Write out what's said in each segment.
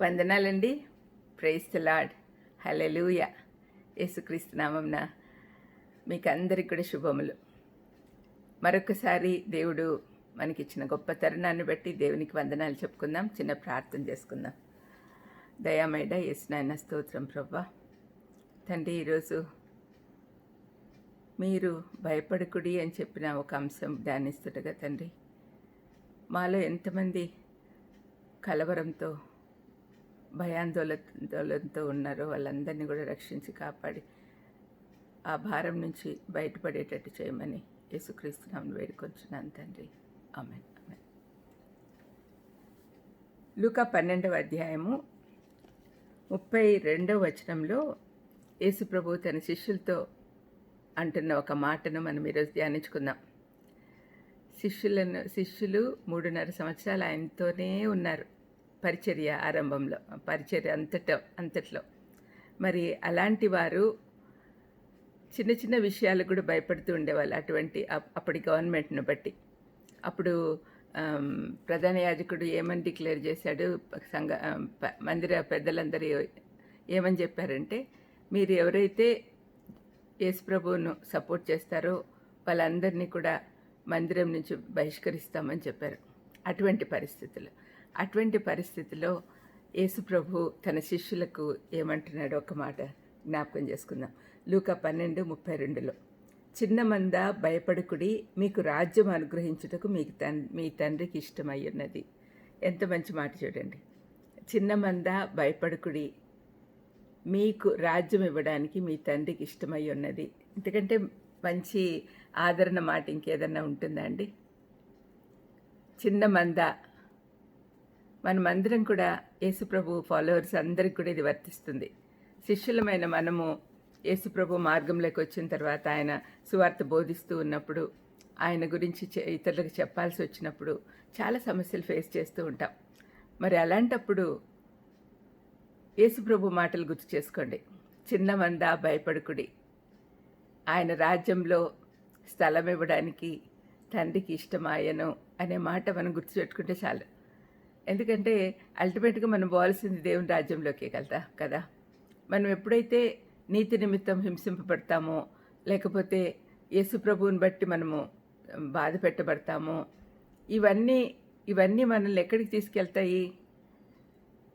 వందనాలండి. Price lord hallelujah యేసుక్రీస్తు నామంన మీకు అందరికి కూడా శుభములు. మరొకసారి దేవుడు మనకిచ్చిన గొప్ప తరుణాన్ని బట్టి దేవునికి వందనాలు చెప్పుకుందాం చిన్న ప్రార్థన చేసుకుందాం. దయామేడ యేసునాయన స్తోత్రం ప్రభా తండ్రి ఈరోజు మీరు భయపడకుడి అని చెప్పిన ఒక అంశం ధ్యానిస్తుండగా తండ్రి. మాలో ఎంతమంది కలవరంతో భయాందోళనతో ఉన్నారో. వాళ్ళందరినీ కూడా రక్షించి కాపాడి ఆ భారం నుంచి బయటపడేటట్టు చేయమని యేసుక్రీస్తునామని వేడుకొంచున్నాను తండ్రి. ఆమె ఆమె పన్నెండవ అధ్యాయము ముప్పై రెండవ వచనంలో యేసుప్రభు తన శిష్యులతో అంటున్న ఒక మాటను మనం ఈరోజు ధ్యానించుకుందాం. శిష్యులను శిష్యులు మూడున్నర సంవత్సరాలు ఆయనతోనే ఉన్నారు. పరిచర్య ఆరంభంలో పరిచర్య అంతటో అంతట్లో. మరి అలాంటి వారు చిన్న చిన్న విషయాలకు కూడా భయపడుతూ ఉండేవాళ్ళు అటువంటి అప్- అప్పటి గవర్నమెంట్ను బట్టి. అప్పుడు ప్రధాన యాజకుడు ఏమని డిక్లేర్ చేశాడు? సంఘ మందిర పెద్దలందరూ ఏమని చెప్పారంటే మీరు ఎవరైతే యేసు ప్రభువును సపోర్ట్ చేస్తారో వాళ్ళందరినీ కూడా మందిరం నుంచి బహిష్కరిస్తామని చెప్పారు. అటువంటి పరిస్థితులు. అటువంటి పరిస్థితిలో యేసుప్రభు తన శిష్యులకు ఏమంటున్నాడో ఒక మాట జ్ఞాపకం చేసుకుందాం. లూక పన్నెండు ముప్పై రెండులో చిన్న మంద భయపడుకుడి మీకు రాజ్యం అనుగ్రహించుటకు మీకు తన్ మీ తండ్రికి ఇష్టమై ఉన్నది. ఎంత మంచి మాట చూడండి. చిన్న మంద భయపడుకుడి మీకు రాజ్యం ఇవ్వడానికి మీ తండ్రికి ఇష్టమై ఉన్నది. ఎందుకంటే మంచి ఆదరణ మాట ఇంకేదన్నా ఉంటుందా అండి? చిన్న మంద మనమందరం కూడా యేసుప్రభు ఫాలోవర్స్ అందరికి కూడా ఇది వర్తిస్తుంది. శిష్యులమైన మనము యేసుప్రభు మార్గంలోకి వచ్చిన తర్వాత ఆయన సువార్త బోధిస్తూ ఉన్నప్పుడు ఆయన గురించి ఇతరులకు చెప్పాల్సి వచ్చినప్పుడు చాలా సమస్యలు ఫేస్ చేస్తూ ఉంటాం. మరి అలాంటప్పుడు యేసుప్రభు మాటలు గుర్తు చేసుకోండి. చిన్న మంద భయపడుకుడి. ఆయన రాజ్యంలో స్థలం ఇవ్వడానికి తండ్రికి ఇష్టమాయను అనే మాట మనం గుర్తుపెట్టుకుంటే చాలు. ఎందుకంటే అల్టిమేట్గా మనం పోవాల్సింది దేవుని రాజ్యంలోకే కదా కదా? మనం ఎప్పుడైతే నీతి నిమిత్తం హింసింపబడతామో లేకపోతే యేసు ప్రభువుని బట్టి మనము బాధ పెట్టబడతామో ఇవన్నీ ఇవన్నీ మనల్ని ఎక్కడికి తీసుకెళ్తాయి?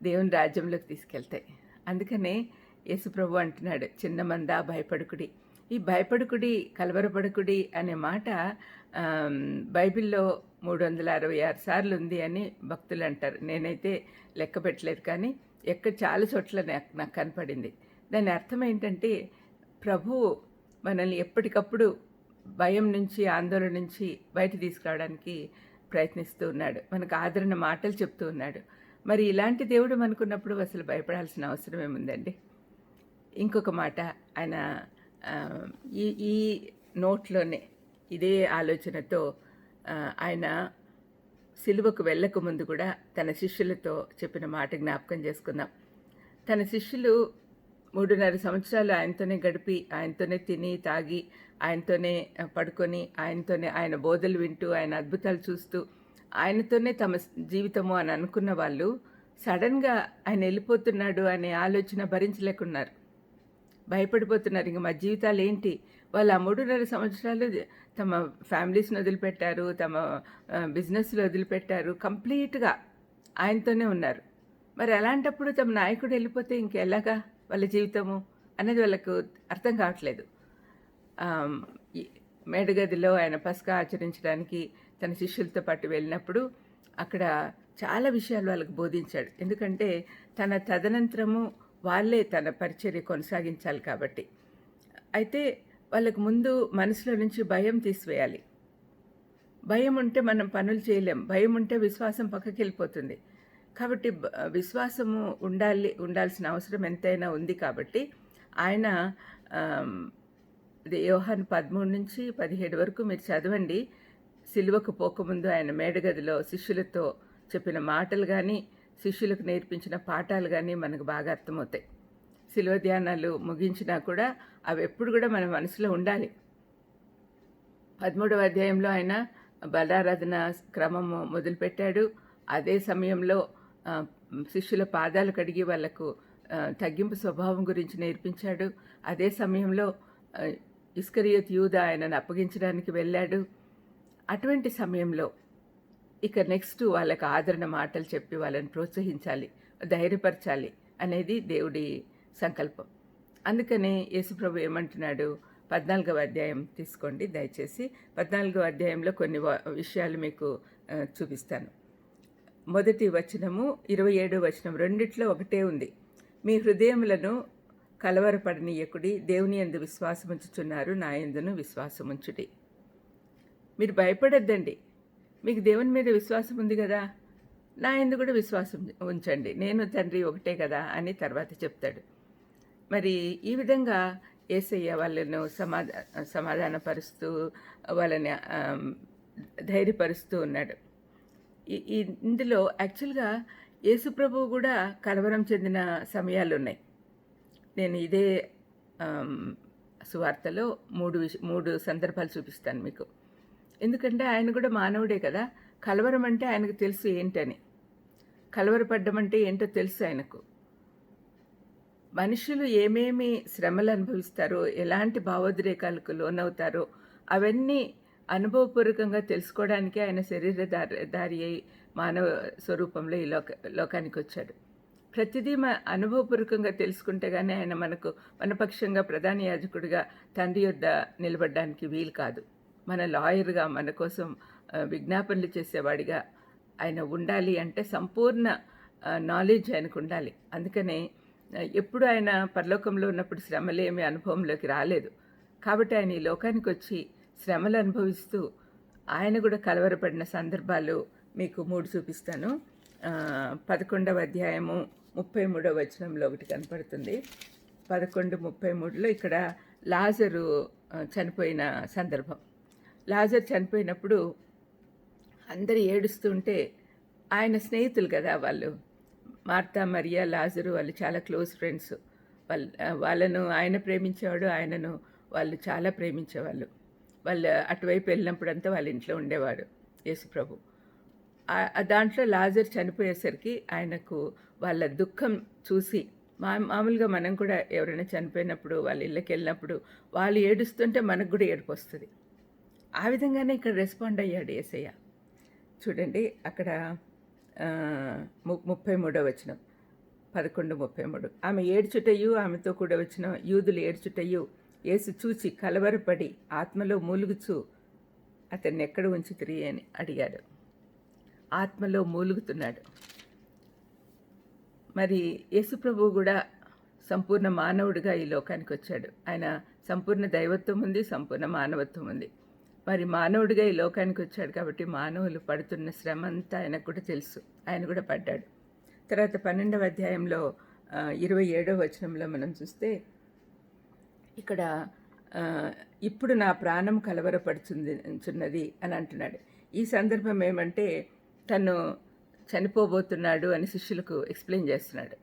దేవుని రాజ్యంలోకి తీసుకెళ్తాయి. అందుకనే యేసుప్రభు అంటున్నాడు చిన్న మందా భయపడుకుడి. ఈ భయపడుకుడి కలవరపడుకుడి అనే మాట బైబిల్లో మూడు వందల అరవై ఆరు సార్లు ఉంది అని భక్తులు అంటారు నేనైతే లెక్క పెట్టలేదు కానీ ఎక్కడ చాలా చోట్ల నాకు నాకు కనపడింది. దాని అర్థం ఏంటంటే ప్రభు మనల్ని ఎప్పటికప్పుడు భయం నుంచి ఆందోళన నుంచి బయట తీసుకురావడానికి ప్రయత్నిస్తూ ఉన్నాడు. మనకు ఆదరణ మాటలు చెప్తూ ఉన్నాడు. మరి ఇలాంటి దేవుడు మనకున్నప్పుడు అసలు భయపడాల్సిన అవసరం ఏముందండి? ఇంకొక మాట ఆయన ఈ ఈ నోట్లోనే ఇదే ఆలోచనతో ఆయన సిలువకు వెళ్ళక ముందు కూడా తన శిష్యులతో చెప్పిన మాట జ్ఞాపకం చేసుకుందాం. తన శిష్యులు మూడున్నర సంవత్సరాలు ఆయనతోనే గడిపి ఆయనతోనే తిని తాగి ఆయనతోనే పడుకొని ఆయనతోనే ఆయన బోధలు వింటూ ఆయన అద్భుతాలు చూస్తూ ఆయనతోనే తమ జీవితము అని అనుకున్న వాళ్ళు సడన్గా ఆయన వెళ్ళిపోతున్నాడు అనే ఆలోచన భరించలేకున్నారు. భయపడిపోతున్నారు. ఇంక మా జీవితాలు ఏంటి వాళ్ళు ఆ మూడున్నర సంవత్సరాలు తమ ఫ్యామిలీస్ని వదిలిపెట్టారు తమ బిజినెస్లు వదిలిపెట్టారు కంప్లీట్గా ఆయనతోనే ఉన్నారు. మరి అలాంటప్పుడు తమ నాయకుడు వెళ్ళిపోతే ఇంకెలాగా వాళ్ళ జీవితము అనేది వాళ్ళకు అర్థం కావట్లేదు. మేడగదిలో ఆయన పసుక ఆచరించడానికి తన శిష్యులతో పాటు వెళ్ళినప్పుడు అక్కడ చాలా విషయాలు వాళ్ళకు బోధించాడు. ఎందుకంటే తన తదనంతరము వాళ్ళే తన పరిచర్య కొనసాగించాలి కాబట్టి. అయితే వాళ్ళకు ముందు మనసులో నుంచి భయం తీసివేయాలి. భయం ఉంటే మనం పనులు చేయలేం. భయం ఉంటే విశ్వాసం పక్కకి వెళ్ళిపోతుంది. కాబట్టి విశ్వాసము ఉండాలి ఉండాల్సిన అవసరం ఎంతైనా ఉంది కాబట్టి ఆయన యోహాన్ పదమూడు నుంచి పదిహేడు వరకు మీరు చదవండి. సిలువకు పోకముందు ఆయన మేడగదిలో శిష్యులతో చెప్పిన మాటలు కానీ శిష్యులకు నేర్పించిన పాఠాలు కానీ మనకు బాగా అర్థమవుతాయి. శిలువ ధ్యానాలు ముగించినా కూడా అవి ఎప్పుడు కూడా మన మనసులో ఉండాలి. పదమూడవ అధ్యాయంలో ఆయన బలారాధన క్రమము మొదలుపెట్టాడు. అదే సమయంలో శిష్యుల పాదాలు కడిగి వాళ్ళకు తగ్గింపు స్వభావం గురించి నేర్పించాడు. అదే సమయంలో ఇస్కరియత్ యూద ఆయనను అప్పగించడానికి వెళ్ళాడు. అటువంటి సమయంలో ఇక నెక్స్ట్ వాళ్ళకి ఆదరణ మాటలు చెప్పి వాళ్ళని ప్రోత్సహించాలి ధైర్యపరచాలి అనేది దేవుడి సంకల్పం. అందుకనే యేసుప్రభు ఏమంటున్నాడు? పద్నాలుగవ అధ్యాయం తీసుకోండి. దయచేసి పద్నాలుగవ అధ్యాయంలో కొన్ని వ- విషయాలు మీకు చూపిస్తాను. మొదటి వచనము ఇరవై ఏడో వచనం రెండిట్లో ఒకటే ఉంది. మీ హృదయములను కలవరపడనీయకుడి దేవుని ఎందు విశ్వాసముంచుచున్నారు నా ఎందును విశ్వాసముంచుడి. మీరు భయపడొద్దండి. మీకు దేవుని మీద విశ్వాసం ఉంది కదా? నా ఎందు కూడా విశ్వాసం ఉంచండి. నేను తండ్రి ఒకటే కదా అని తర్వాత చెప్తాడు. మరి ఈ విధంగా ఏసయ్య వాళ్ళను సమాధా సమాధానపరుస్తూ వాళ్ళని ధైర్యపరుస్తూ ఉన్నాడు. ఈ ఇందులో యాక్చువల్గా యేసుప్రభు కూడా కలవరం చెందిన సమయాలు ఉన్నాయి. నేను ఇదే సువార్తలో మూడు విష మూడు సందర్భాలు చూపిస్తాను మీకు. ఎందుకంటే ఆయన కూడా మానవుడే కదా. కలవరం అంటే ఆయనకు తెలుసు ఏంటని. కలవరపడ్డం అంటే ఏంటో తెలుసు ఆయనకు. మనుషులు ఏమేమి శ్రమలు అనుభవిస్తారో ఎలాంటి భావోద్రేకాలకు లోనవుతారో అవన్నీ అనుభవపూర్వకంగా తెలుసుకోవడానికి ఆయన శరీర దారి దారి అయి మానవ స్వరూపంలో ఈ లోక లోకానికి వచ్చాడు. ప్రతిదీ మన అనుభవపూర్వకంగా తెలుసుకుంటే కానీ ఆయన మనకు మన పక్షంగా ప్రధాన యాజకుడిగా తండ్రి యొద్ద నిలబడడానికి వీలు కాదు. మన లాయర్గా మన కోసం విజ్ఞాపనలు చేసేవాడిగా ఆయన ఉండాలి అంటే సంపూర్ణ నాలెడ్జ్ ఆయనకు ఉండాలి. అందుకనే ఎప్పుడు ఆయన పరలోకంలో ఉన్నప్పుడు శ్రమలేమి అనుభవంలోకి రాలేదు. కాబట్టి ఆయన ఈ లోకానికి వచ్చి శ్రమలు అనుభవిస్తూ ఆయన కూడా కలవరపడిన సందర్భాలు మీకు మూడు చూపిస్తాను. పదకొండవ అధ్యాయము ముప్పై మూడవ వచనంలో ఒకటి కనపడుతుంది. పదకొండు ముప్పై మూడులో ఇక్కడ లాజరు చనిపోయిన సందర్భం. లాజర్ చనిపోయినప్పుడు అందరు ఏడుస్తుంటే ఆయన స్నేహితులు కదా వాళ్ళు. మార్తా మరియా లాజరు వాళ్ళు చాలా క్లోజ్ ఫ్రెండ్స్. వాళ్ళ వాళ్ళను ఆయన ప్రేమించేవాడు ఆయనను వాళ్ళు చాలా ప్రేమించేవాళ్ళు. వాళ్ళు అటువైపు వెళ్ళినప్పుడంతా వాళ్ళ ఇంట్లో ఉండేవాడు యేసుప్రభు. దాంట్లో లాజర్ చనిపోయేసరికి ఆయనకు వాళ్ళ దుఃఖం చూసి మా మామూలుగా మనం కూడా ఎవరైనా చనిపోయినప్పుడు వాళ్ళ ఇళ్ళకి వెళ్ళినప్పుడు వాళ్ళు ఏడుస్తుంటే మనకు కూడా ఏడుపు వస్తుంది. ఆ విధంగానే ఇక్కడ రెస్పాండ్ అయ్యాడు ఏసయ్య. చూడండి అక్కడ ము- ముప్పై మూడో వచనం. పదకొండు ముప్పై మూడు ఆమె ఏడ్చుటయు ఆమెతో కూడా వచ్చిన యూదులు ఏడ్చుటయు ఏసు చూచి కలవరపడి ఆత్మలో మూలుగుచు అతన్ని ఎక్కడ ఉంచుతిరి? అని అడిగాడు. ఆత్మలో మూలుగుతున్నాడు. మరి యేసుప్రభు కూడా సంపూర్ణ మానవుడిగా ఈ లోకానికి వచ్చాడు ఆయన సంపూర్ణ దైవత్వం ఉంది సంపూర్ణ మానవత్వం ఉంది. మరి మానవుడిగా ఈ లోకానికి వచ్చాడు కాబట్టి మానవులు పడుతున్న శ్రమ అంతా ఆయనకు కూడా తెలుసు. ఆయన కూడా పడ్డాడు. తర్వాత పన్నెండవ అధ్యాయంలో ఇరవై ఏడవ వచనంలో మనం చూస్తే ఇక్కడ ఇప్పుడు నా ప్రాణం కలవరపడుచుంది అని అంటున్నాడు. ఈ సందర్భం ఏమంటే తను చనిపోబోతున్నాడు అని శిష్యులకు ఎక్స్ప్లెయిన్ చేస్తున్నాడు.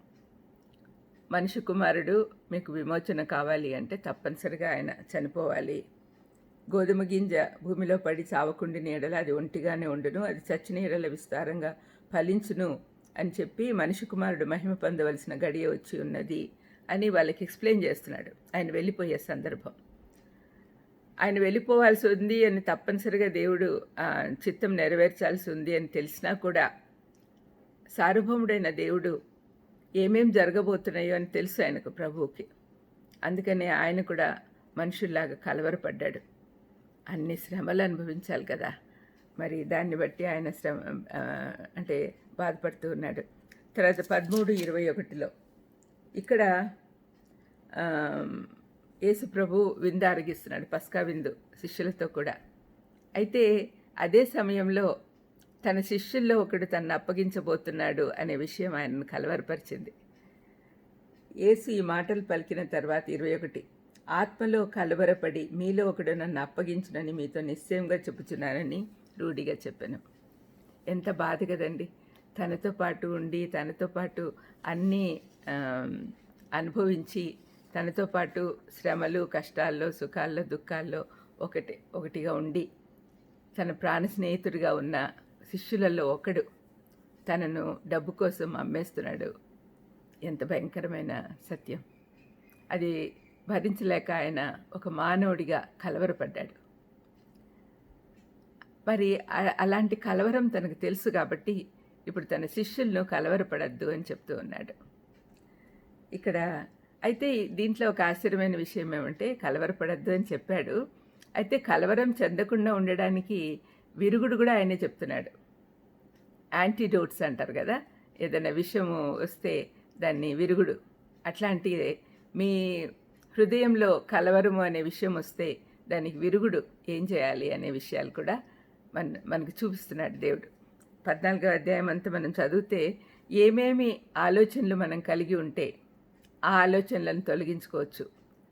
మనిషి కుమారుడు మీకు విమోచన కావాలి అంటే తప్పనిసరిగా ఆయన చనిపోవాలి గోధుమ గింజ భూమిలో పడి చావకుండిన ఎడల అది ఒంటిగానే ఉండును అది చచ్చిన ఎడల విస్తారంగా ఫలించును అని చెప్పి మనిషి కుమారుడు మహిమ పొందవలసిన గడియ వచ్చి ఉన్నది అని వాళ్ళకి ఎక్స్ప్లెయిన్ చేస్తున్నాడు. ఆయన వెళ్ళిపోయే సందర్భం. ఆయన వెళ్ళిపోవాల్సి ఉంది అని తప్పనిసరిగా దేవుడు ఆ, చిత్తం నెరవేర్చాల్సి ఉంది అని తెలిసినా కూడా సార్వభౌముడైన దేవుడు ఏమేం జరగబోతున్నాయో అని తెలుసు ఆయనకు ప్రభువుకి. అందుకనే ఆయన కూడా మనుషుల్లాగా కలవరపడ్డాడు. అన్ని శ్రమలు అనుభవించాలి కదా. మరి దాన్ని బట్టి ఆయన శ్రమ అంటే బాధపడుతూ ఉన్నాడు. తర్వాత పదమూడు ఇరవై ఒకటిలో ఇక్కడ ఆ, యేసు ప్రభు విందు ఆరగిస్తున్నాడు పస్కా విందు శిష్యులతో కూడా. అయితే అదే సమయంలో తన శిష్యుల్లో ఒకడు తనను అప్పగించబోతున్నాడు అనే విషయం ఆయనను కలవరపరిచింది. యేసు ఈ మాటలు పలికిన తర్వాత ఇరవై ఒకటి ఆత్మలో కలవరపడి మీలో ఒకడు నన్ను అప్పగించునని మీతో నిశ్చయంగా చెప్పుచున్నానని రూఢిగా చెప్పాను. ఎంత బాధ కదండి. తనతో పాటు ఉండి తనతో పాటు అన్నీ అనుభవించి తనతో పాటు శ్రమలు కష్టాల్లో సుఖాల్లో దుఃఖాల్లో ఒకటి ఒకటిగా ఉండి తన ప్రాణ స్నేహితుడిగా ఉన్న శిష్యులలో ఒకడు తనను డబ్బు కోసం అమ్మేస్తున్నాడు. ఎంత భయంకరమైన సత్యం. అది భరించలేక ఆయన ఒక మానవుడిగా కలవరపడ్డాడు. మరి అలాంటి కలవరం తనకు తెలుసు కాబట్టి ఇప్పుడు తన శిష్యులను కలవరపడద్దు అని చెప్తూ ఉన్నాడు. ఇక్కడ అయితే దీంట్లో ఒక ఆశ్చర్యమైన విషయం ఏమంటే కలవరపడద్దు అని చెప్పాడు. అయితే కలవరం చెందకుండా ఉండడానికి విరుగుడు కూడా ఆయనే చెప్తున్నాడు. యాంటీడోట్స్ అంటారు కదా ఏదైనా విషయము వస్తే దాన్ని విరుగుడు. అట్లాంటి మీ హృదయంలో కలవరము అనే విషయం వస్తే దానికి విరుగుడు ఏం చేయాలి అనే విషయాలు కూడా మన మనకు చూపిస్తున్నాడు దేవుడు. పద్నాలుగో అధ్యాయం అంతా మనం చదివితే ఏమేమి ఆలోచనలు మనం కలిగి ఉంటే ఆ ఆలోచనలను తొలగించుకోవచ్చు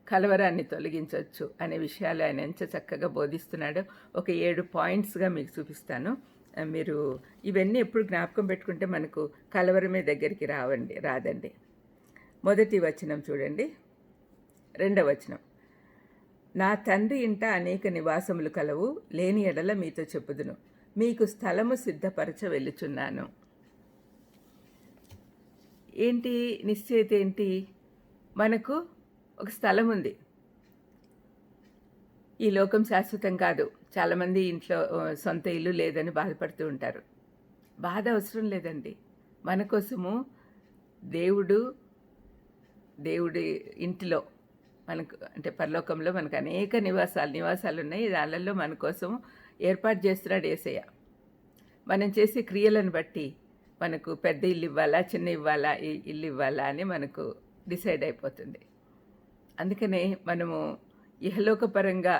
కలవరాన్ని తొలగించవచ్చు అనే విషయాలు ఆయన ఎంత చక్కగా బోధిస్తున్నాడో ఒక ఏడు పాయింట్స్గా మీకు చూపిస్తాను. మీరు ఇవన్నీ ఎప్పుడు జ్ఞాపకం పెట్టుకుంటే మనకు కలవరమే దగ్గరికి రావండి రాదండి. మొదటి వచనం చూడండి. రెండవ వచనం. నా తండ్రి ఇంట అనేక నివాసములు కలవు లేని ఎడల మీతో చెప్పుదును. మీకు స్థలము సిద్ధపరచ వెళ్ళుచున్నాను. ఏంటి? నిశ్చయిత ఏంటి? మనకు ఒక స్థలం ఉంది. ఈ లోకం శాశ్వతం కాదు. చాలామంది ఇంట్లో సొంత ఇల్లు లేదని బాధపడుతూ ఉంటారు. బాధ అవసరం లేదండి. మన కోసము దేవుడు దేవుడి ఇంటిలో మనకు అంటే పరలోకంలో మనకు అనేక నివాసాలు నివాసాలు ఉన్నాయి దానిలో మన కోసం ఏర్పాటు చేస్తున్నాడు ఏసయ్య. మనం చేసే క్రియలను బట్టి మనకు పెద్ద ఇల్లు ఇవ్వాలా చిన్న ఇవ్వాలా ఇల్లు ఇవ్వాలా అని మనకు డిసైడ్ అయిపోతుంది. అందుకనే మనము ఇహలోకపరంగా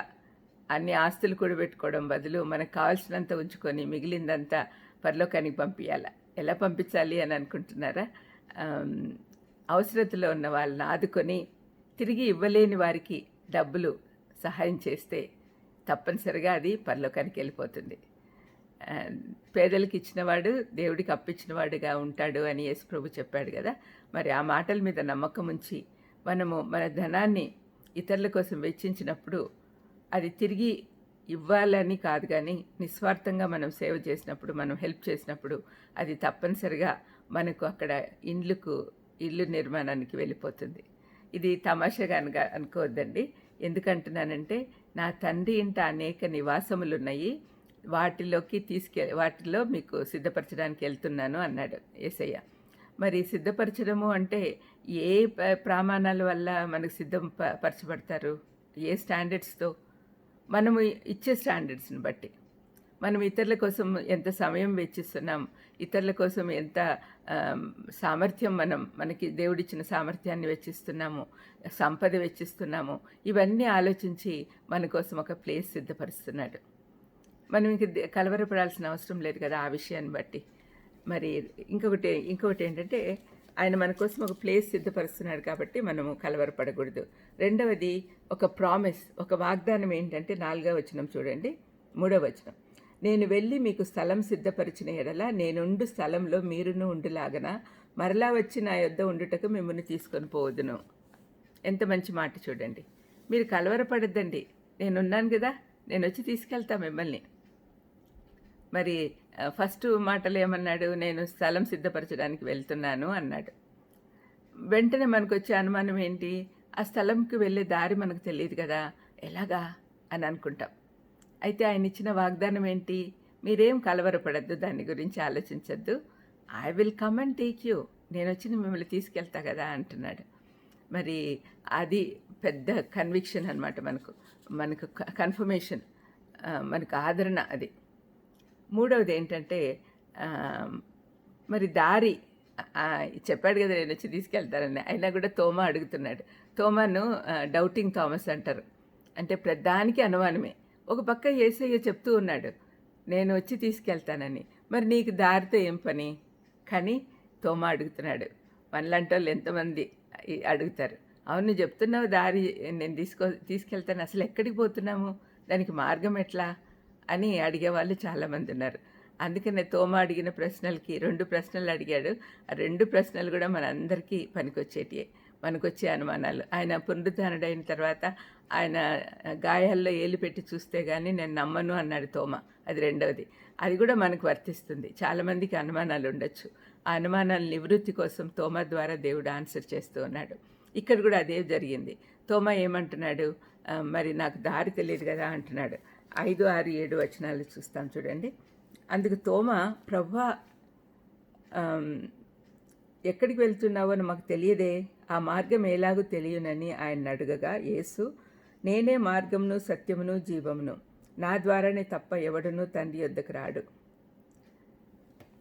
అన్ని ఆస్తులు కూడా పెట్టుకోవడం బదులు మనకు కావాల్సినంత ఉంచుకొని మిగిలిందంతా పరలోకానికి పంపించాల ఎలా పంపించాలి అని అనుకుంటున్నారా? అవసరతలో ఉన్న వాళ్ళని ఆదుకొని తిరిగి ఇవ్వలేని వారికి డబ్బులు సహాయం చేస్తే తప్పనిసరిగా అది పరలోకానికి వెళ్ళిపోతుంది. పేదలకి పేదలకు ఇచ్చినవాడు దేవుడికి అప్పించినవాడుగా ఉంటాడు అని యేసు ప్రభు చెప్పాడు కదా. మరి ఆ మాటల మీద నమ్మకం ఉంచి మనము మన ధనాన్ని ఇతరుల కోసం వెచ్చించినప్పుడు అది తిరిగి ఇవ్వాలని కాదు కానీ నిస్వార్థంగా మనం సేవ చేసినప్పుడు మనం హెల్ప్ చేసినప్పుడు అది తప్పనిసరిగా మనకు అక్కడ ఇండ్లకు ఇల్లు నిర్మాణానికి వెళ్ళిపోతుంది. ఇది తమాషాగా అనగా అనుకోవద్దండి. ఎందుకంటున్నానంటే నా తండ్రి ఇంట అనేక నివాసములు ఉన్నాయి వాటిలోకి తీసుకె వాటిలో మీకు సిద్ధపరచడానికి వెళ్తున్నాను అన్నాడు ఏసయ్య. మరి సిద్ధపరచడము అంటే ఏ ప్రమాణాల వల్ల మనకు సిద్ధం ప- పరచబడతారు? ఏ స్టాండర్డ్స్తో? మనము ఇచ్చే స్టాండర్డ్స్ని బట్టి. మనం ఇతరుల కోసం ఎంత సమయం వెచ్చిస్తున్నాం ఇతరుల కోసం ఎంత సామర్థ్యం మనం మనకి దేవుడిచ్చిన సామర్థ్యాన్ని వెచ్చిస్తున్నాము సంపద వెచ్చిస్తున్నాము. ఇవన్నీ ఆలోచించి మన కోసం ఒక ప్లేస్ సిద్ధపరుస్తున్నాడు. మనం ఇంక కలవరపడాల్సిన అవసరం లేదు కదా ఆ విషయాన్ని బట్టి. మరి ఇంకొకటి ఇంకొకటి ఏంటంటే ఆయన మన కోసం ఒక ప్లేస్ సిద్ధపరుస్తున్నాడు కాబట్టి మనము కలవరపడకూడదు. రెండవది ఒక ప్రామిస్ ఒక వాగ్దానం ఏంటంటే నాలుగవ వచనం చూడండి మూడవ వచనం. నేను వెళ్ళి మీకు స్థలం సిద్ధపరిచిన ఎడల నేనుండు స్థలంలో మీరును ఉండులాగన మరలా వచ్చి నా యొద్ద ఉండుటకు మిమ్మల్ని తీసుకొని పోవదును. ఎంత మంచి మాట చూడండి. మీరు కలవరపడద్దండి. నేనున్నాను కదా నేను వచ్చి తీసుకెళ్తా మిమ్మల్ని. మరి ఫస్ట్ మాటలు ఏమన్నాడు? నేను స్థలం సిద్ధపరచడానికి వెళ్తున్నాను అన్నాడు. వెంటనే మనకు వచ్చే అనుమానం ఏంటి? ఆ స్థలంకి వెళ్ళే దారి మనకు తెలియదు కదా ఎలాగా? అని అనుకుంటాం. అయితే ఆయన ఇచ్చిన వాగ్దానం ఏంటి? మీరేం కలవరపడద్దు దాని గురించి ఆలోచించద్దు. I will come and take you నేను వచ్చి మిమ్మల్ని తీసుకెళ్తా కదా అంటున్నాడు. మరి అది పెద్ద కన్విక్షన్ అనమాట మనకు. మనకు కన్ఫర్మేషన్ మనకు ఆదరణ అది. మూడవది ఏంటంటే మరి దారి చెప్పాడు కదా నేను వచ్చి తీసుకెళ్తానని. అయినా కూడా తోమా అడుగుతున్నాడు. తోమాను డౌటింగ్ థామస్ అంటారు. అంటే ప్రధానికి అనుమానమే. ఒక పక్క ఏసయ్య చెప్తూ ఉన్నాడు నేను వచ్చి తీసుకెళ్తానని. మరి నీకు దారితో ఏం పని? కానీ తోమా అడుగుతున్నాడు మనలాంటోళ్ళు వాళ్ళు ఎంతమంది అడుగుతారు? అవును చెప్తున్నావు దారి నేను తీసుకో తీసుకెళ్తాను. అసలు ఎక్కడికి పోతున్నాము? దానికి మార్గం ఎట్లా? అని అడిగేవాళ్ళు చాలామంది ఉన్నారు. అందుకనే తోమ అడిగిన ప్రశ్నలకి రెండు ప్రశ్నలు అడిగాడు. ఆ రెండు ప్రశ్నలు కూడా మనందరికీ పనికొచ్చేటియే. మనకు వచ్చే అనుమానాలు. ఆయన పునరుద్ధరణుడైన తర్వాత ఆయన గాయాల్లో ఏలు పెట్టి చూస్తే కానీ నేను నమ్మను అన్నాడు తోమ. అది రెండవది. అది కూడా మనకు వర్తిస్తుంది. చాలామందికి అనుమానాలు ఉండొచ్చు. ఆ అనుమానాల నివృత్తి కోసం తోమ ద్వారా దేవుడు ఆన్సర్ చేస్తూ ఉన్నాడు. ఇక్కడ కూడా అదే జరిగింది. తోమ ఏమంటున్నాడు? మరి నాకు దారి తెలియదు కదా అంటున్నాడు. ఐదు ఆరు ఏడు వచనాలు చూస్తాం చూడండి. అందుకు తోమ ప్రభా ఎక్కడికి వెళ్తున్నావో అని మాకు తెలియదే? ఆ మార్గం ఎలాగో తెలియనని ఆయన అడుగగా యేసు నేనే మార్గమును సత్యమును జీవమును. నా ద్వారానే తప్ప ఎవడునూ తండ్రి యొద్దకు రాడు.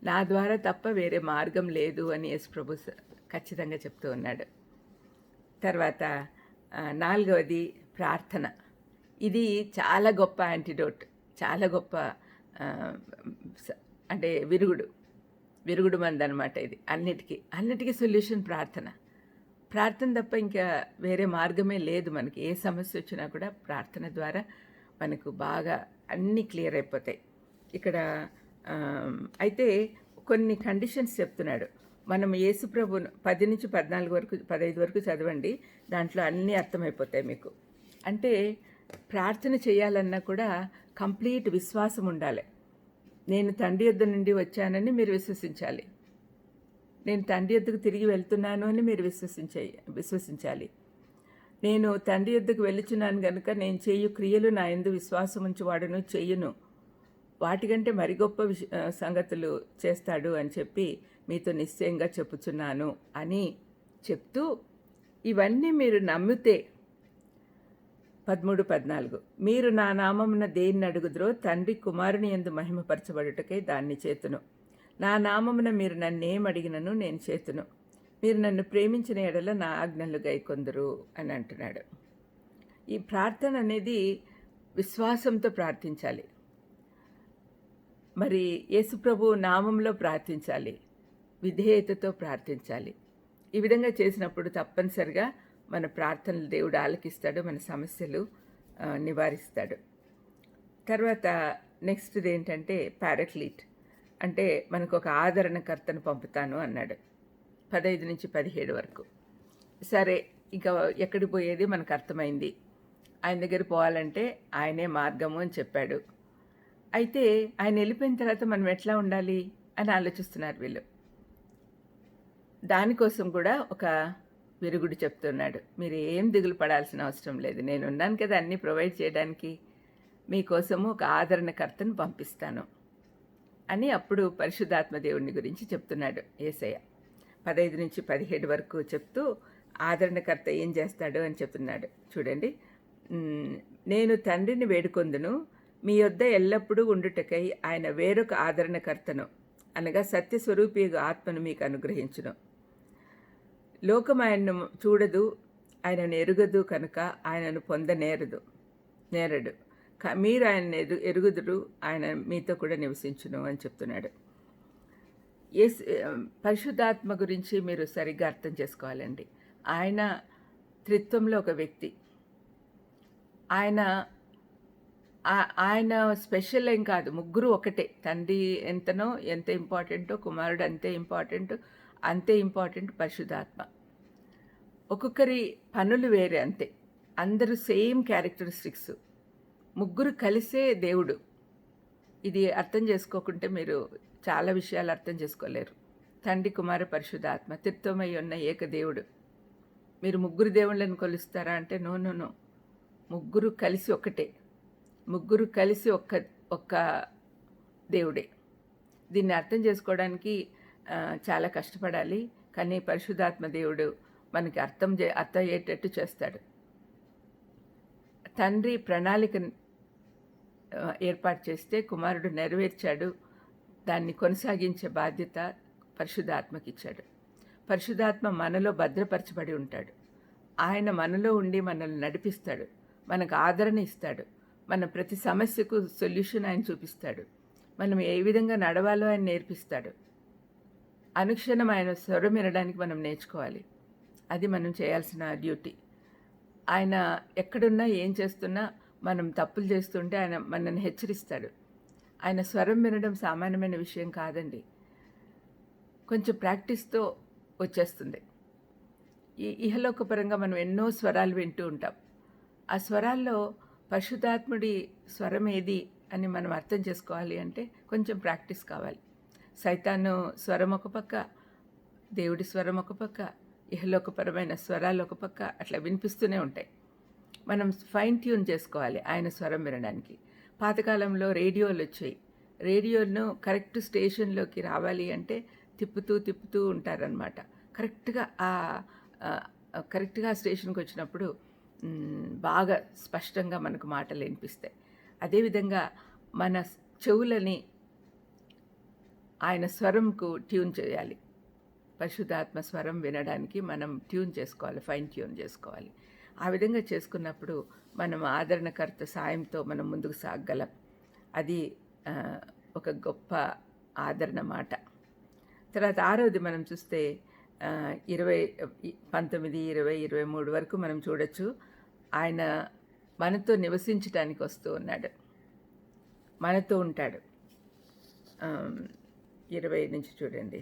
నా ద్వారా తప్ప వేరే మార్గం లేదు అని యేసు ప్రభు ఖచ్చితంగా చెప్తూ ఉన్నాడు. తర్వాత నాలుగవది ప్రార్థన. ఇది చాలా గొప్ప యాంటీడోట్ చాలా గొప్ప అంటే విరుగుడు విరుగుడు మంది అనమాట ఇది. అన్నిటికీ అన్నిటికీ సొల్యూషన్ ప్రార్థన. ప్రార్థన తప్ప ఇంకా వేరే మార్గమే లేదు మనకి. ఏ సమస్య వచ్చినా కూడా ప్రార్థన ద్వారా మనకు బాగా అన్నీ క్లియర్ అయిపోతాయి. ఇక్కడ అయితే కొన్ని కండిషన్స్ చెప్తున్నాడు. మనం యేసుప్రభును పది నుంచి పద్నాలుగు వరకు పదహైదు వరకు చదవండి దాంట్లో అన్నీ అర్థమైపోతాయి మీకు. అంటే ప్రార్థన చేయాలన్నా కూడా కంప్లీట్ విశ్వాసం ఉండాలి. నేను తండ్రి యొద్ద నుండి వచ్చానని మీరు విశ్వసించాలి. నేను తండ్రి ఎద్దుకు తిరిగి వెళ్తున్నాను అని మీరు విశ్వసించే విశ్వసించాలి. నేను తండ్రి ఎద్దుకు వెళ్ళుచున్నాను గనుక నేను చేయు క్రియలు నా ఎందు విశ్వాసం ఉంచువాడును చెయ్యును వాటికంటే మరి గొప్ప విష సంగతులు చేస్తాడు అని చెప్పి మీతో నిశ్చయంగా చెప్పుచున్నాను అని చెప్తూ ఇవన్నీ మీరు నమ్మితే పదమూడు పద్నాలుగు. మీరు నా నామమున దేన్ని అడుగుదురో తండ్రి కుమారుని ఎందు మహిమపరచబడుటకై దాన్ని చేతును. నా నామమున మీరు నన్నేం అడిగినను నేను చేతును. మీరు నన్ను ప్రేమించిన ఎడల నా ఆజ్ఞలు గైకొందరు అని అంటున్నాడు. ఈ ప్రార్థన అనేది విశ్వాసంతో ప్రార్థించాలి. మరి యేసుప్రభు నామంలో ప్రార్థించాలి. విధేయతతో ప్రార్థించాలి. ఈ విధంగా చేసినప్పుడు తప్పనిసరిగా మన ప్రార్థనలు దేవుడు ఆలకిస్తాడు మన సమస్యలు నివారిస్తాడు. తర్వాత నెక్స్ట్ది ఏంటంటే ప్యారక్లీట్ అంటే మనకు ఒక ఆదరణకర్తను పంపుతాను అన్నాడు. పదహైదు నుంచి పదిహేడు వరకు. సరే ఇంకా ఎక్కడికి పోయేది మనకు అర్థమైంది. ఆయన దగ్గర పోవాలంటే ఆయనే మార్గము అని చెప్పాడు. అయితే ఆయన వెళ్ళిపోయిన తర్వాత మనం ఎట్లా ఉండాలి అని ఆలోచిస్తున్నారు వీళ్ళు. దానికోసం కూడా ఒక విరుగుడు చెప్తున్నాడు. మీరు ఏం దిగులు పడాల్సిన అవసరం లేదు. నేను ఉన్నాను కదా అన్నీ ప్రొవైడ్ చేయడానికి. మీకోసము ఒక ఆదరణకర్తను పంపిస్తాను. అని అప్పుడు పరిశుద్ధాత్మ దేవుడిని గురించి చెప్తున్నాడు ఏసయ్య. పదహైదు నుంచి పదిహేడు వరకు చెప్తూ ఆదరణకర్త ఏం చేస్తాడు అని చెప్తున్నాడు. చూడండి. నేను తండ్రిని వేడుకొందును. మీ యొద్ద ఎల్లప్పుడూ ఉండుటకై ఆయన వేరొక ఆదరణకర్తను అనగా సత్యస్వరూపి ఆత్మను మీకు అనుగ్రహించును. లోకం ఆయన్ను చూడదు ఆయనను ఎరుగదు కనుక ఆయనను పొందనేరదు నేరడు. మీరు ఆయన ఎరు ఎరుగుదురు ఆయన మీతో కూడా నివసించును అని చెప్తున్నాడు. ఎస్ పరిశుద్ధాత్మ గురించి మీరు సరిగ్గా అర్థం చేసుకోవాలండి. ఆయన త్రిత్వంలో ఒక వ్యక్తి. ఆయన ఆయన స్పెషల్ ఏం కాదు ముగ్గురు ఒకటే. తండ్రి ఎంతనో ఎంత ఇంపార్టెంటో కుమారుడు అంతే ఇంపార్టెంట్ అంతే ఇంపార్టెంట్ పరిశుద్ధాత్మ. ఒక్కొక్కరి పనులు వేరే అంతే. అందరూ సేమ్ క్యారెక్టరిస్టిక్స్. ముగ్గురు కలిసే దేవుడు. ఇది అర్థం చేసుకోకుంటే మీరు చాలా విషయాలు అర్థం చేసుకోలేరు. తండ్రి కుమార పరిశుద్ధాత్మ తిత్వమై ఉన్న ఏక దేవుడు. మీరు ముగ్గురు దేవుళ్ళని కొలుస్తారా అంటే నో నో నో. ముగ్గురు కలిసి ఒక్కటే ముగ్గురు కలిసి ఒక్క ఒక్క దేవుడే. దీన్ని అర్థం చేసుకోవడానికి చాలా కష్టపడాలి. కానీ పరిశుద్ధాత్మ దేవుడు మనకి అర్థం చే అర్థం అయ్యేటట్టు చేస్తాడు. తండ్రి ప్రణాళిక ఏర్పాటు చేస్తే కుమారుడు నెరవేర్చాడు దాన్ని కొనసాగించే బాధ్యత పరిశుద్ధాత్మకి ఇచ్చాడు. పరిశుద్ధాత్మ మనలో భద్రపరచబడి ఉంటాడు. ఆయన మనలో ఉండి మనల్ని నడిపిస్తాడు. మనకు ఆదరణ ఇస్తాడు. మన ప్రతి సమస్యకు సొల్యూషన్ ఆయన చూపిస్తాడు. మనం ఏ విధంగా నడవాలో ఆయన నేర్పిస్తాడు. అనుక్షణం ఆయన స్వరం వినడానికి మనం నేర్చుకోవాలి. అది మనం చేయాల్సిన డ్యూటీ. ఆయన ఎక్కడున్నా ఏం చేస్తున్నా మనం తప్పులు చేస్తుంటే ఆయన మనల్ని హెచ్చరిస్తాడు. ఆయన స్వరం వినడం సామాన్యమైన విషయం కాదండి. కొంచెం ప్రాక్టీస్తో వచ్చేస్తుంది. ఈ ఇహలోకపరంగా మనం ఎన్నో స్వరాలు వింటూ ఉంటాం. ఆ స్వరాల్లో పరిశుద్ధాత్ముడి స్వరం ఏది అని మనం అర్థం చేసుకోవాలి అంటే కొంచెం ప్రాక్టీస్ కావాలి. సైతాను స్వరం ఒక పక్క దేవుడి స్వరం ఒక పక్క ఇహలోకపరమైన స్వరాలు ఒక పక్క అట్లా వినిపిస్తూనే ఉంటాయి. మనం ఫైన్ ట్యూన్ చేసుకోవాలి ఆయన స్వరం వినడానికి. పాతకాలంలో రేడియోలు వచ్చాయి. రేడియోను కరెక్ట్ స్టేషన్లోకి రావాలి అంటే తిప్పుతూ తిప్పుతూ ఉంటారనమాట కరెక్ట్గా ఆ కరెక్ట్గా స్టేషన్కి వచ్చినప్పుడు బాగా స్పష్టంగా మనకు మాటలు వినిపిస్తాయి. అదేవిధంగా మన చెవులని ఆయన స్వరంకు ట్యూన్ చేయాలి. పరిశుద్ధాత్మ స్వరం వినడానికి మనం ట్యూన్ చేసుకోవాలి ఫైన్ ట్యూన్ చేసుకోవాలి. ఆ విధంగా చేసుకున్నప్పుడు మనం ఆదరణకర్త సాయంతో మనం ముందుకు సాగగలం అది ఒక గొప్ప ఆదరణ మాట. తర్వాత ఆరోది మనం చూస్తే ఇరవై పంతొమ్మిది ఇరవై ఇరవై మూడు వరకు మనం చూడొచ్చు ఆయన మనతో నివసించడానికి వస్తూ ఉన్నాడు. మనతో ఉంటాడు. ఇరవై నుంచి చూడండి.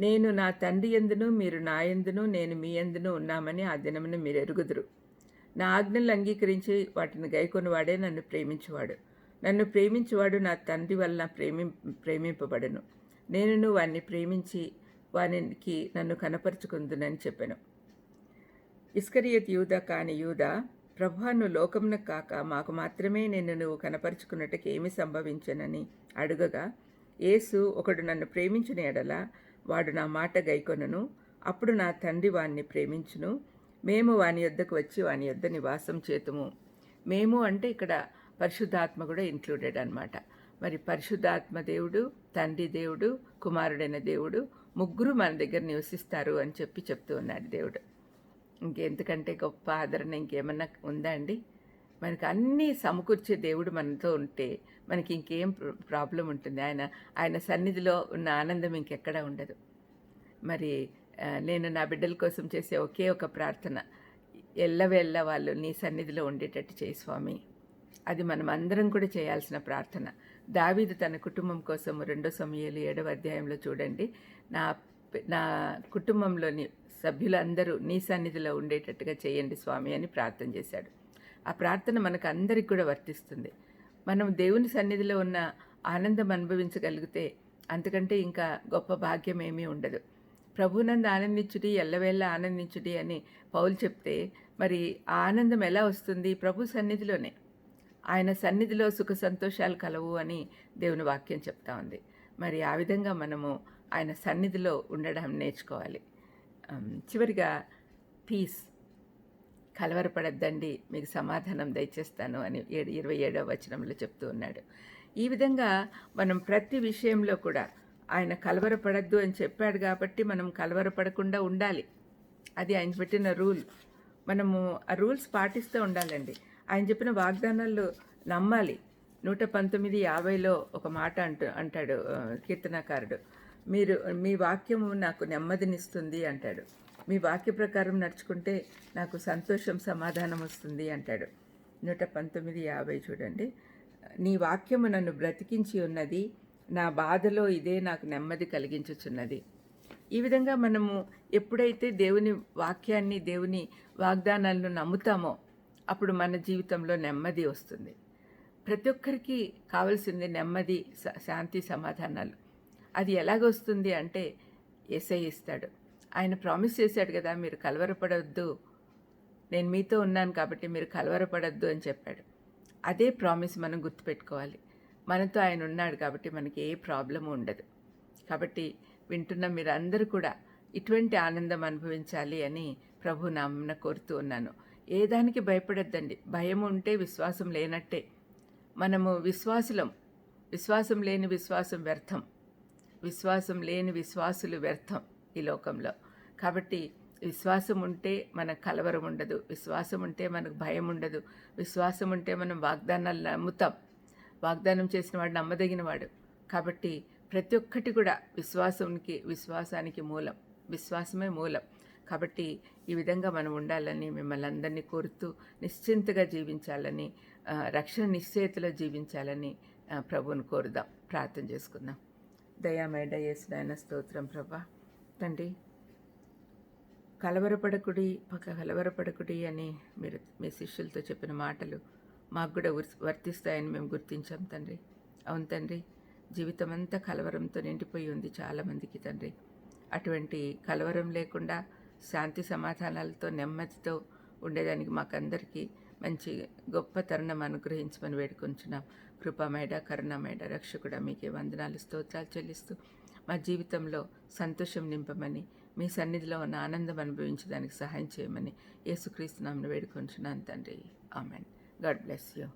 నేను నా తండ్రి ఎందును మీరు నా ఎందును నేను మీ ఎందును ఉన్నామని ఆ దినమున మీరు ఎరుగుదురు. నా ఆజ్ఞలు అంగీకరించి వాటిని గైకొనివాడే నన్ను ప్రేమించువాడు. నన్ను ప్రేమించువాడు నా తండ్రి వలన ప్రేమి ప్రేమింపబడను. నేనును వాణ్ణి ప్రేమించి వానికి నన్ను కనపరుచుకుందునని చెప్పాను. ఇస్కరియత్ యూద కాని యూద ప్రభా నువ్వు కాక మాకు మాత్రమే నేను నువ్వు కనపరుచుకున్నట్టుకు ఏమి సంభవించనని అడుగగా యేసు ఒకడు నన్ను ప్రేమించిన ఎడల వాడు నా మాట గైకొనను. అప్పుడు నా తండ్రి వాణ్ణి ప్రేమించును. మేము వాని యొద్దకు వచ్చి వాని యొద్ద నివాసం చేతుము. మేము అంటే ఇక్కడ పరిశుద్ధాత్మ కూడా ఇంక్లూడెడ్ అనమాట మరి పరిశుద్ధాత్మ దేవుడు తండ్రి దేవుడు కుమారుడైన దేవుడు ముగ్గురు మన దగ్గర నివసిస్తారు అని చెప్పి చెప్తూ ఉన్నాడు దేవుడు. ఇంకెందుకంటే గొప్ప ఆదరణ ఇంకేమన్నా ఉందా అండి? మనకు అన్నీ సమకూర్చే దేవుడు మనతో ఉంటే మనకి ఇంకేం ప్రాబ్లం ఉంటుంది. ఆయన ఆయన సన్నిధిలో ఉన్న ఆనందం ఇంకెక్కడా ఉండదు. మరి నేను నా బిడ్డల కోసం చేసే ఒకే ఒక ప్రార్థన ఎల్లవెల్ల వాళ్ళు నీ సన్నిధిలో ఉండేటట్టు చేయి స్వామి. అది మనం అందరం కూడా చేయాల్సిన ప్రార్థన. దావీదు తన కుటుంబం కోసం రెండో సమయాలు ఏడవ అధ్యాయంలో చూడండి. నా నా కుటుంబంలోని సభ్యులందరూ నీ సన్నిధిలో ఉండేటట్టుగా చేయండి స్వామి అని ప్రార్థన చేశాడు. ఆ ప్రార్థన మనకు అందరికి కూడా వర్తిస్తుంది. మనం దేవుని సన్నిధిలో ఉన్న ఆనందం అనుభవించగలిగితే అంతకంటే ఇంకా గొప్ప భాగ్యం ఏమీ ఉండదు. ప్రభునందు ఆనందించుడి ఎల్లవేళ ఆనందించుడి అని పౌలు చెప్తే మరి ఆ ఆనందం ఎలా వస్తుంది? ప్రభు సన్నిధిలోనే. ఆయన సన్నిధిలో సుఖ సంతోషాలు కలవు అని దేవుని వాక్యం చెప్తా ఉంది. మరి ఆ విధంగా మనము ఆయన సన్నిధిలో ఉండడం నేర్చుకోవాలి. చివరిగా పీస్ కలవరపడద్దండి మీకు సమాధానం దయచేస్తాను అని ఏడు ఇరవై ఏడవ వచనంలో చెప్తూ ఉన్నాడు. ఈ విధంగా మనం ప్రతి విషయంలో కూడా ఆయన కలవరపడద్దు అని చెప్పాడు కాబట్టి మనం కలవరపడకుండా ఉండాలి. అది ఆయన పెట్టిన రూల్. మనము ఆ రూల్స్ పాటిస్తూ ఉండాలండి. ఆయన చెప్పిన వాగ్దానాలు నమ్మాలి. నూట పంతొమ్మిది యాభైలో ఒక మాట అంటు అంటాడు కీర్తనకారుడు కీర్తనాకారుడు. మీరు మీ వాక్యము నాకు నెమ్మదినిస్తుంది అంటాడు. మీ వాక్య ప్రకారం నడుచుకుంటే నాకు సంతోషం సమాధానం వస్తుంది అంటాడు. నూట పంతొమ్మిది యాభై చూడండి. నీ వాక్యము నన్ను బ్రతికించి ఉన్నది నా బాధలో ఇదే నాకు నెమ్మది కలిగించుచున్నది. ఈ విధంగా మనము ఎప్పుడైతే దేవుని వాక్యాన్ని దేవుని వాగ్దానాలను నమ్ముతామో అప్పుడు మన జీవితంలో నెమ్మది వస్తుంది. ప్రతి ఒక్కరికి కావలసింది నెమ్మది శాంతి సమాధానాలు. అది ఎలాగొస్తుంది అంటే ఎస్ఐ ఇస్తాడు. ఆయన ప్రామిస్ చేశాడు కదా మీరు కలవరపడవద్దు నేను మీతో ఉన్నాను కాబట్టి మీరు కలవరపడద్దు అని చెప్పాడు. అదే ప్రామిస్ మనం గుర్తుపెట్టుకోవాలి. మనతో ఆయన ఉన్నాడు కాబట్టి మనకి ఏ ప్రాబ్లం ఉండదు. కాబట్టి వింటున్న మీరందరూ కూడా ఇటువంటి ఆనందం అనుభవించాలి అని ప్రభు నామన కోరుతూ ఉన్నాను. ఏ దానికి భయపడద్దండి. భయం ఉంటే విశ్వాసం లేనట్టే. మనము విశ్వాసులం. విశ్వాసం లేని విశ్వాసం వ్యర్థం. విశ్వాసం లేని విశ్వాసులు వ్యర్థం. ఈ లోకంలో. కాబట్టి విశ్వాసం ఉంటే మనకు కలవరం ఉండదు. విశ్వాసం ఉంటే మనకు భయం ఉండదు. విశ్వాసం ఉంటే మనం వాగ్దానాలు నమ్ముతాం. వాగ్దానం చేసిన వాడు నమ్మదగిన వాడు. కాబట్టి ప్రతి ఒక్కటి కూడా విశ్వాసానికి విశ్వాసానికి మూలం. విశ్వాసమే మూలం. కాబట్టి ఈ విధంగా మనం ఉండాలని మిమ్మల్ని అందరినీ కోరుతూ నిశ్చింతగా జీవించాలని రక్షణ నిశ్చయితలో జీవించాలని ఆ, ప్రభువుని కోరుదాం. ప్రార్థన చేసుకుందాం. దయామేడ యేసునాయన స్తోత్రం ప్రభా. తండ్రి కలవరపడకుడి పక్క కలవరపడకుడి అని మీరు మీ శిష్యులతో చెప్పిన మాటలు మాకు కూడా వర్తిస్తాయని మేము గుర్తించాం తండ్రి. అవును తండ్రి జీవితం అంతా కలవరంతో నిండిపోయి ఉంది చాలామందికి తండ్రి. అటువంటి కలవరం లేకుండా శాంతి సమాధానాలతో నెమ్మదితో ఉండేదానికి మాకందరికీ మంచి గొప్ప తరుణం అనుగ్రహించమని వేడుకొంచున్నాం. కృపామేడ కరుణమేడ రక్షకుడ మీకే వందనాలు స్తోత్రాలు చెల్లిస్తూ మా జీవితంలో సంతోషం నింపమని మీ సన్నిధిలో ఉన్న ఆనందం అనుభవించడానికి సహాయం చేయమని యేసుక్రీస్తు నామను వేడుకొంచున్నాను తండ్రి. ఆమెన్. God bless you.